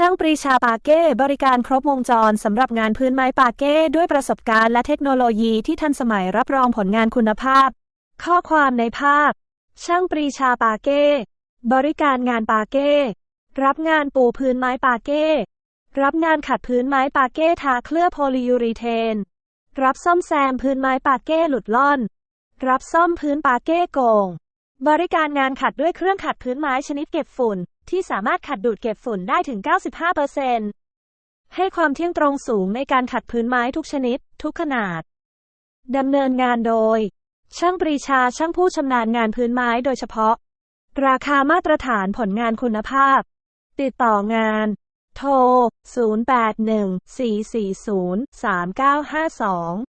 ช่างปรีชาปาเก้บริการครบวงจรสำหรับงานพื้นไม้ปาเก้ด้วยประสบการณ์และเทคโนโลยีที่ทันสมัยรับรองผลงานคุณภาพ ข้อความในภาพ ช่างปรีชาปาเก้บริการงานปาเก้รับงานปูพื้นไม้ปาเก้รับงานขัดพื้นไม้ปาเก้ทาเคลือบโพลียูรีเทน รับซ่อมแซมพื้นไม้ปาเก้หลุดล่อน รับซ่อมพื้นปาเก้โกง บริการงานขัดด้วยเครื่องขัดพื้นไม้ชนิดเก็บฝุ่น ที่สามารถขัดดูดเก็บฝุ่นได้ถึง 95%ให้ความเที่ยงตรงสูงในการขัดพื้นไม้ทุกชนิด ทุกขนาด ดำเนินงานโดย ช่างปรีชาช่างผู้ชำนาญงานพื้นไม้โดยเฉพาะ ราคามาตรฐานผลงานคุณภาพ ติดต่องาน โทร 0814403952